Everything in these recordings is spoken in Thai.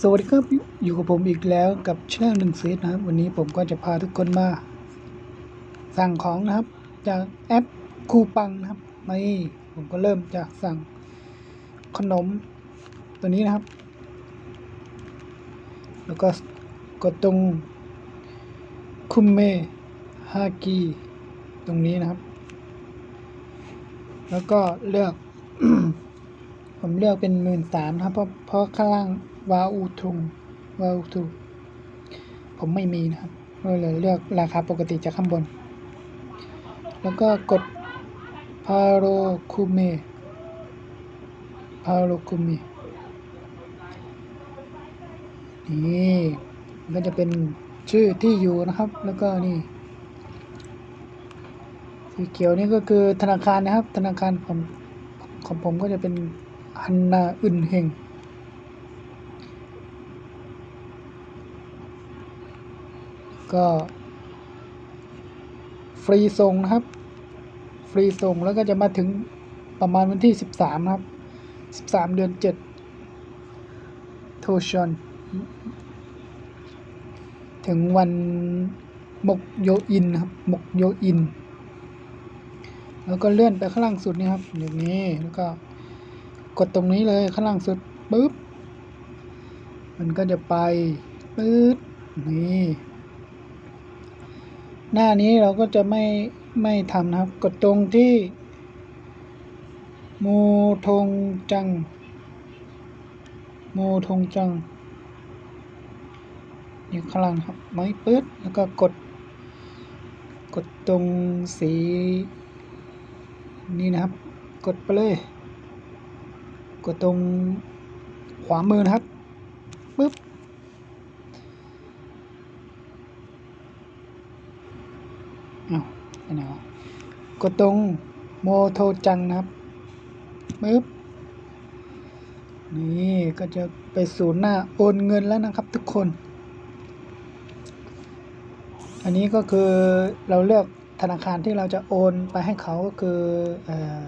สวัสดีครับ อยู่กับผมอีกแล้วกับช่องหนึ่งเซีนะครับ วันนี้ผมก็จะพาทุกคนมา สั่งของนะครับ จากแอปคูปังนะครับนี่ผมก็เริ่มจากสั่งขนมตัวนี้นะครับ แล้วก็กดตรงคุมเมฮากิตรงนี้นะครับ แล้วก็เลือก ผมเลือกเป็นหมื่นสามครับเพราะเพราะข้างล่างวาอูทุงวาอูทุงผมไม่มีนะครับก็เลยเลือกราคาปกติจากข้างบน แล้วก็กดพาโรคุเมพาโรคุเมนี่มันก็จะเป็นชื่อที่อยู่นะครับ แล้วก็นี่สีเขียวนี่ก็คือธนาคารนะครับ ธนาคารของของผมก็จะเป็น ฮันนาอึนเฮงก็ฟรีส่งนะครับ ฟรีส่งแล้วก็จะมาถึงประมาณวันที่สิบสามครับสิบสามเดือนเจ็ดโทชอน ถึงวันมกโยอินครับมกโยอิน แล้วก็เลื่อนไปข้างล่างสุดนี่ครับอย่างนี้แล้วก็ กดตรงนี้เลยข้างล่างสุดปุ๊บ มันก็จะไปปื๊ดนี่ หน้านี้เราก็จะไม่ไม่ทำนะครับ กดตรงที่ มูทงจัง มูทงจังอยู่ข้างล่างครับไม้ปื๊ดแล้วก็กด กดตรงสี นี่นะครับ กดไปเลย กดตรงขวามือนะครับปึ๊บอ้าวไปไหนวะกดตรงโมโทจังนะครับปึ๊บนี่ก็จะไปสู่หน้าโอนเงินแล้วนะครับทุกคน อันนี้ก็คือเราเลือกธนาคารที่เราจะโอนไปให้เขาก็คือเออ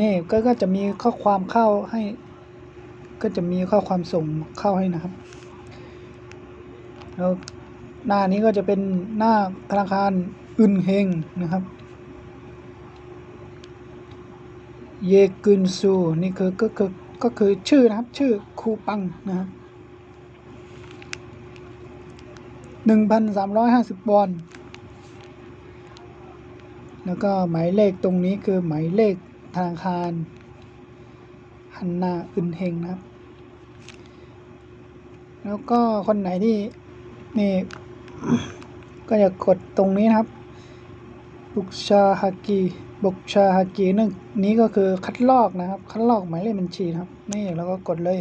นี่ก็ก็จะมีข้อความเข้าให้ ก็จะมีข้อความส่งเข้าให้นะครับ แล้วหน้านี้ก็จะเป็นหน้าธนาคารอึนเฮงนะครับ เยกึนซู นี่คือก็คือก็คือชื่อนะครับ ชื่อคูปังนะครับหนึ่งพันสามร้อยห้าสิบวอนแล้วก็หมายเลขตรงนี้คือหมายเลข ธนาคารฮันนาอึนเฮงนะครับ แล้วก็คนไหนที่นี่ ก็จะกดตรงนี้นะครับ บุกชาฮากิบุกชาฮากินึงนี้ก็คือคัดลอกนะครับ คัดลอกหมายเลขบัญชีครับ นี่เราก็กดเลย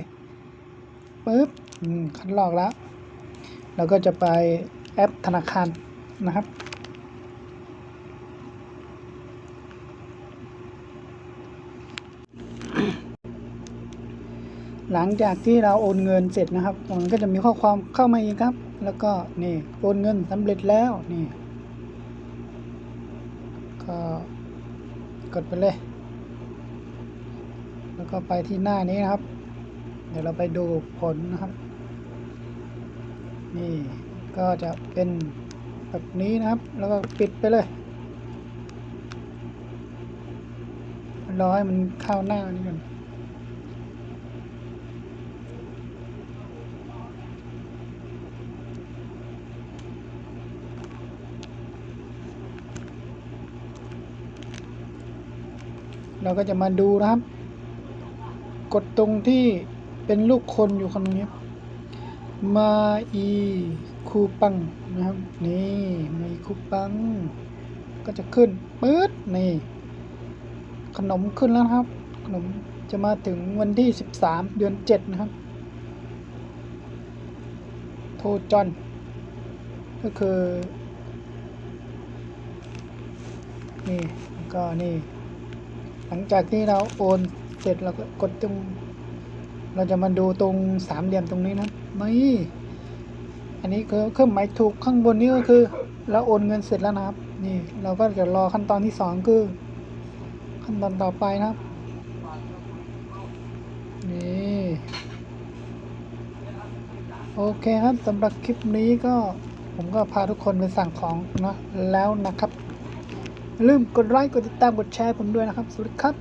ปึ๊บคัดลอกแล้วเราก็จะไปแอปธนาคารนะครับ หลังจากที่เราโอนเงินเสร็จนะครับ มันก็จะมีข้อความเข้ามาอีกครับ แล้วก็นี่โอนเงินสำเร็จแล้วนี่ก็กดไปเลย แล้วก็ไปที่หน้านี้นะครับ เดี๋ยวเราไปดูผลนะครับ นี่ก็จะเป็นแบบนี้นะครับ แล้วก็ปิดไปเลยรอให้มันเข้าหน้านี่ก่อน เราก็จะมาดูนะครับ กดตรงที่เป็นลูกคนอยู่คนนี้มาอีคูปังนะครับ นี่มาอีคูปัง ก็จะขึ้นปื๊ดนี่ ขนมขึ้นแล้วครับ ขนมจะมาถึงวันที่สิบสามเดือนเจ็ดนะครับ โทจอนก็คือ นี่ก็นี่ ลังจากที่เราโอนเสร็จเราก็กดตรงเราจะมาดูตรงสามเหลี่ยมตรงนี้นะไม่อันนี้คือเครื่องหมายถูกข้างบนนี้ก็คือ เราโอนเงินเสร็จแล้วนะครับ นี่เราก็จะรอขั้นตอนที่สองคือ ขั้นตอนต่อไปนะครับนี่โอเคครับสำหรับคลิปนี้ก็ผมก็พาทุกคนไปสั่งของนะแล้วนะครับ ลืมกดไลค์กดติดตามกดแชร์ผมด้วยนะครับ สวัสดีครับ